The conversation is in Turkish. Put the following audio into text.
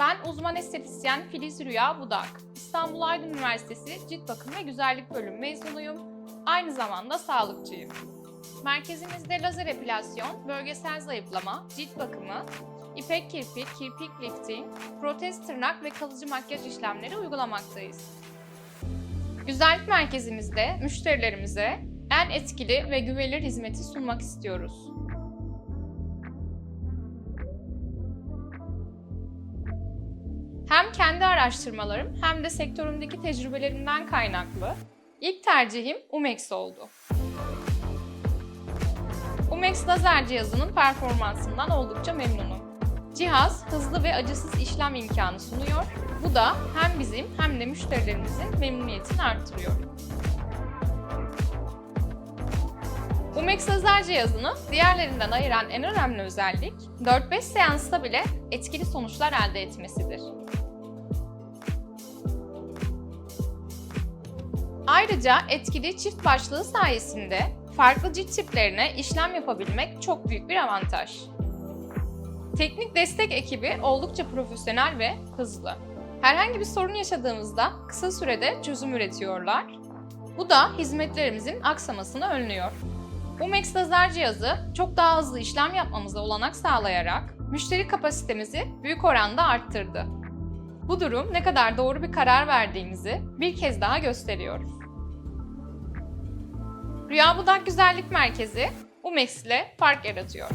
Ben uzman estetisyen Filiz Rüya Budak. İstanbul Aydın Üniversitesi Cilt Bakım ve Güzellik Bölümü mezunuyum. Aynı zamanda sağlıkçıyım. Merkezimizde lazer epilasyon, bölgesel zayıflama, cilt bakımı, ipek kirpik, kirpik lifting, protez tırnak ve kalıcı makyaj işlemleri uygulamaktayız. Güzellik merkezimizde müşterilerimize en etkili ve güvenilir hizmeti sunmak istiyoruz. Hem kendi araştırmalarım hem de sektörümdeki tecrübelerimden kaynaklı ilk tercihim Umex oldu. Umex lazer cihazının performansından oldukça memnunum. Cihaz hızlı ve acısız işlem imkanı sunuyor. Bu da hem bizim hem de müşterilerimizin memnuniyetini artırıyor. Umex lazer cihazını diğerlerinden ayıran en önemli özellik 4-5 seansta bile etkili sonuçlar elde etmesidir. Ayrıca etkili çift başlığı sayesinde farklı cilt tiplerine işlem yapabilmek çok büyük bir avantaj. Teknik destek ekibi oldukça profesyonel ve hızlı. Herhangi bir sorun yaşadığımızda kısa sürede çözüm üretiyorlar. Bu da hizmetlerimizin aksamasını önlüyor. Umex lazer cihazı çok daha hızlı işlem yapmamıza olanak sağlayarak müşteri kapasitemizi büyük oranda arttırdı. Bu durum ne kadar doğru bir karar verdiğimizi bir kez daha gösteriyor. Rüya Budak Güzellik Merkezi Umex ile fark yaratıyor.